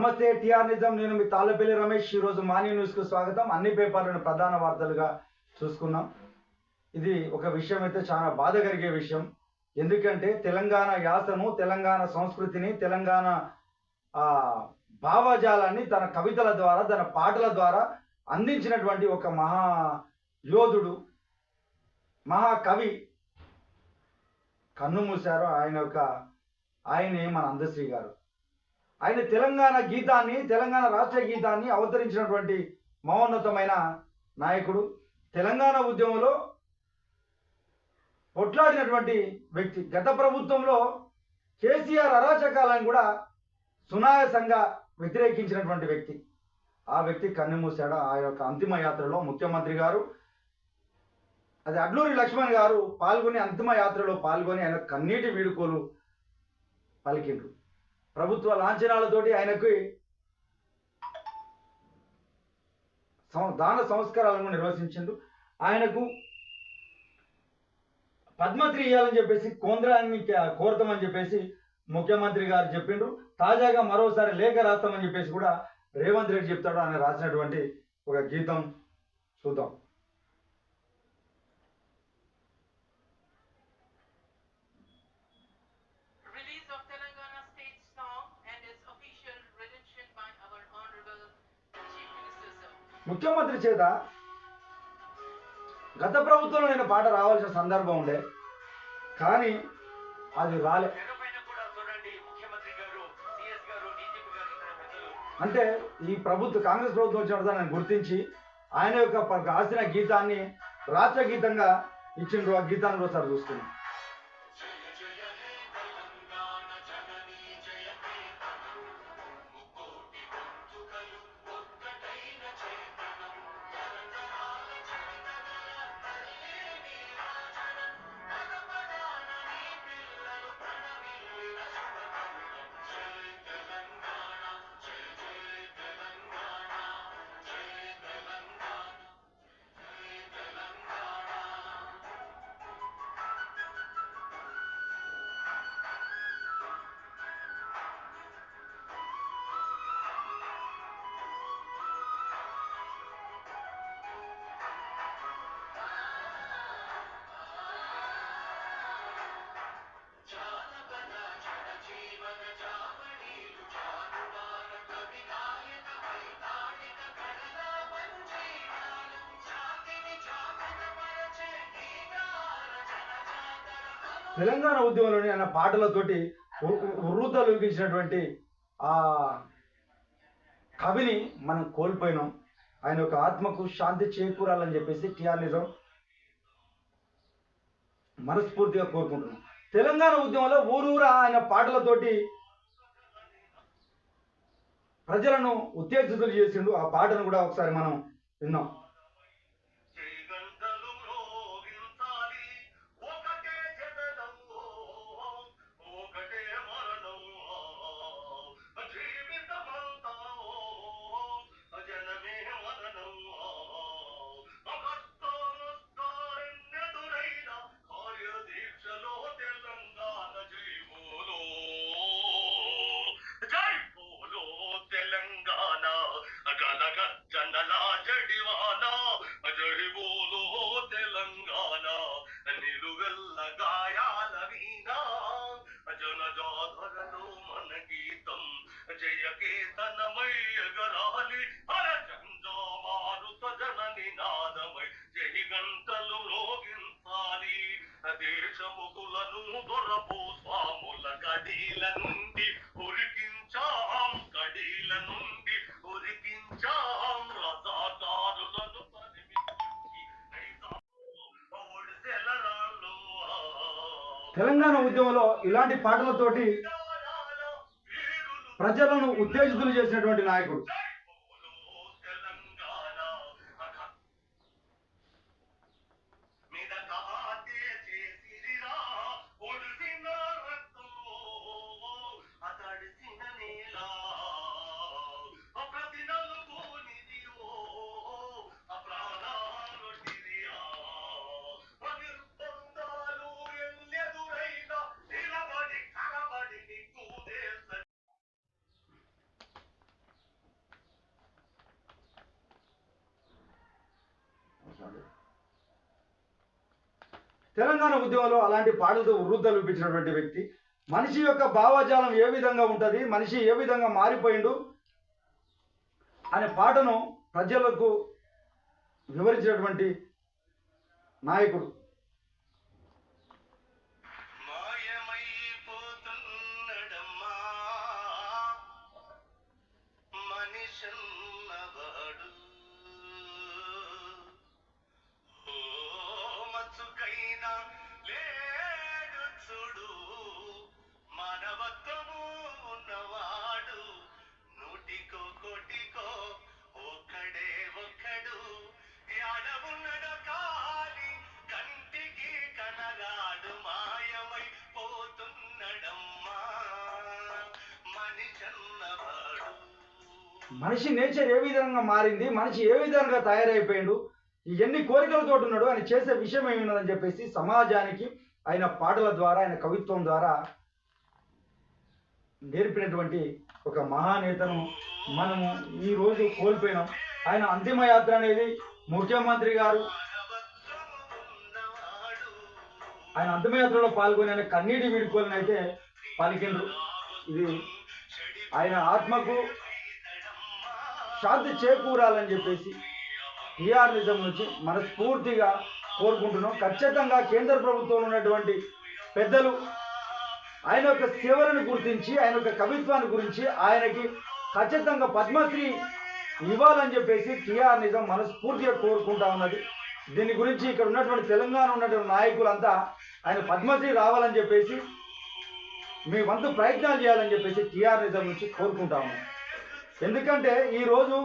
నమస్తే టిఆర్ నిజం నేను మీ తాళ్ళపల్లి రమేష్. ఈరోజు మార్నింగ్ న్యూస్కు స్వాగతం. అన్ని పేపర్లను ప్రధాన వార్తలుగా చూసుకున్నాం. ఇది ఒక విషయం అయితే చాలా బాధ కలిగే విషయం. ఎందుకంటే తెలంగాణ యాసను తెలంగాణ సంస్కృతిని తెలంగాణ ఆ, భావజాలాన్ని తన కవితల ద్వారా తన పాటల ద్వారా అందించినటువంటి ఒక మహా యోధుడు మహాకవి కన్ను మూశారు. ఆయన యొక్క ఆయనే మన అందశ్రీ గారు. ఆయన తెలంగాణ గీతాన్ని తెలంగాణ రాష్ట్ర గీతాన్ని అవతరించినటువంటి మహోన్నతమైన నాయకుడు తెలంగాణ ఉద్యమంలో కొట్లాడినటువంటి వ్యక్తి. గత ప్రభుత్వంలో కేసీఆర్ అరాచకాలను కూడా సునాయసంగా వ్యతిరేకించినటువంటి వ్యక్తి. ఆ వ్యక్తి కన్నుమూశాడు. ఆ యొక్క అంతిమ యాత్రలో ముఖ్యమంత్రి గారు అది అడ్లూరి లక్ష్మణ్ గారు పాల్గొని అంతిమ యాత్రలో పాల్గొని ఆయన కన్నీటి వీడుకోలు పలికిండ్రు. ప్రభుత్వ లాంఛనాలతోటి ఆయనకి సం- దాన సంస్కారాలను నిర్వహించిండు. ఆయనకు పద్మశ్రీ ఇవ్వాలని చెప్పేసి కోంద్రాన్ని కోరతామని చెప్పేసి ముఖ్యమంత్రి గారు చెప్పిండ్రు తాజాగా మరోసారి లేఖ రాస్తామని చెప్పేసి కూడా రేవంత్ రెడ్డి చెప్తాడు. ఆయన రాసినటువంటి ఒక గీతం చూద్దాం. ముఖ్యమంత్రి చేత గత ప్రభుత్వంలో నేను పాట రావాల్సిన సందర్భం ఉండే. కానీ అది రాలే. అంటే ఈ ప్రభుత్వ కాంగ్రెస్ ప్రభుత్వం వచ్చిన తర్వాత నేను గుర్తించి ఆయన యొక్క రాసిన గీతాన్ని రాష్ట్ర గీతంగా ఇచ్చిండ్రు ఆ గీతాన్ని కూడా సార్ చూస్తున్నాం తెలంగాణ ఉద్యమంలోని ఆయన పాటలతోటి ఉర్రూతలూగించినటువంటి ఆ కవిని మనం కోల్పోయినాం. ఆయన యొక్క ఆత్మకు శాంతి చేకూరాలని చెప్పేసి టిఆర్ నిజం మనస్ఫూర్తిగా కోరుకుంటున్నాం. తెలంగాణ ఉద్యమంలో ఊరూరా ఆయన పాటలతోటి ప్రజలను ఉత్తేజితులు చేసిండు. ఆ పాటను కూడా ఒకసారి మనం విన్నాం. దేశముకులను దొరపు స్వాముల కడీల నుండి ఉరికించాం కడీల నుండి ఉరికించాం. రథాకారులను తరిమించి ఒడిసెల రాళ్ళు తెలంగాణ ఉద్యమంలో ఇలాంటి పాటలతోటి ప్రజలను ఉత్తేజితులు చేసినటువంటి నాయకుడు. ఉన్నది తెలంగాణ ఉద్యమంలో అలాంటి పాటలతో వృద్ధ చూపించినటువంటి వ్యక్తి. మనిషి యొక్క భావజాలం ఏ విధంగా ఉంటుంది? మనిషి ఏ విధంగా మారిపోయిండు? అనే పాటను ప్రజలకు వివరించినటువంటి నాయకుడు లేడు చూడు మానవత్వము ఉన్నవాడు నూటికో కోటికో ఒక్కడే ఒక్కడు. యాడవున్నడో కాలి కంటికి కనగాడు మాయమై పోతున్నడమ్మా. మనిషన్నవాడు. మనిషి నేచర్ ఏ విధంగా మారింది? మనిషి ఏ విధంగా తయారైపోయిండు? ఎన్ని కోరికలతో ఉన్నాడు ఆయన చేసే విషయం ఏమి ఉన్నదని చెప్పేసి సమాజానికి ఆయన పాటల ద్వారా ఆయన కవిత్వం ద్వారా నేర్పినటువంటి ఒక మహానేతను మనము ఈ రోజు కోల్పోయినాం. ఆయన అంతిమ యాత్ర అనేది ముఖ్యమంత్రి గారు ఆయన అంతిమయాత్రలో పాల్గొని ఆయన కన్నీటి వీడుకోవాలని అయితే పలికిండ్రు. ఇది ఆయన ఆత్మకు శాంతి చేకూరాలని చెప్పేసి టీఆర్ నిజం నుంచి మనస్ఫూర్తిగా కోరుకుంటున్నాం. ఖచ్చితంగా కేంద్ర ప్రభుత్వంలో ఉన్నటువంటి పెద్దలు ఆయన యొక్క సేవలను గుర్తించి ఆయన యొక్క కవిత్వాన్ని గురించి ఆయనకి ఖచ్చితంగా పద్మశ్రీ ఇవ్వాలని చెప్పేసి టీఆర్ నిజం మనస్ఫూర్తిగా కోరుకుంటా ఉన్నది. దీని గురించి ఇక్కడ ఉన్నటువంటి తెలంగాణ ఉన్నటువంటి నాయకులంతా ఆయన పద్మశ్రీ రావాలని చెప్పేసి మీ వంతు ప్రయత్నాలు చేయాలని చెప్పేసి టీఆర్ నిజం నుంచి కోరుకుంటా ఉన్నాం. ఎందుకంటే ఈరోజు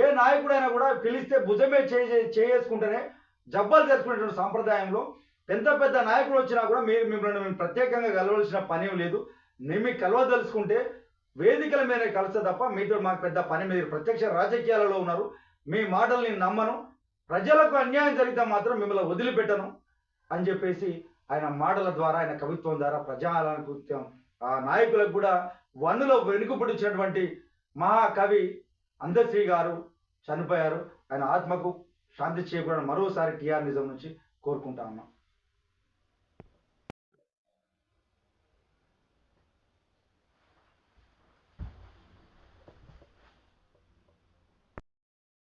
ఏ నాయకుడైనా కూడా పిలిస్తే భుజమే చేయ- చేసుకుంటేనే జబ్బాలు జరుపుకునేటువంటి సాంప్రదాయంలో ఎంత పెద్ద నాయకుడు వచ్చినా కూడా మీరు మిమ్మల్ని మేము ప్రత్యేకంగా కలవలసిన పని లేదు. మేము కలవదలుచుకుంటే వేదికల మీద కలిస్తే తప్ప మీతో మాకు పెద్ద పని మీరు ప్రత్యక్ష రాజకీయాలలో ఉన్నారు. మీ మాటల్ని నమ్మను. ప్రజలకు అన్యాయం జరిగితే మాత్రం మిమ్మల్ని వదిలిపెట్టను అని చెప్పేసి ఆయన మాటల ద్వారా ఆయన కవిత్వం ద్వారా ప్రజాలకు ఆ నాయకులకు కూడా వన్నులో వెనుకబడిచ్చినటువంటి మహాకవి అందశ్రీ గారు చనిపోయారు. ఆయన ఆత్మకు శాంతి చేకూరని మరోసారి టీఆర్ నిజం నుంచి కోరుకుంటా ఉన్నాం.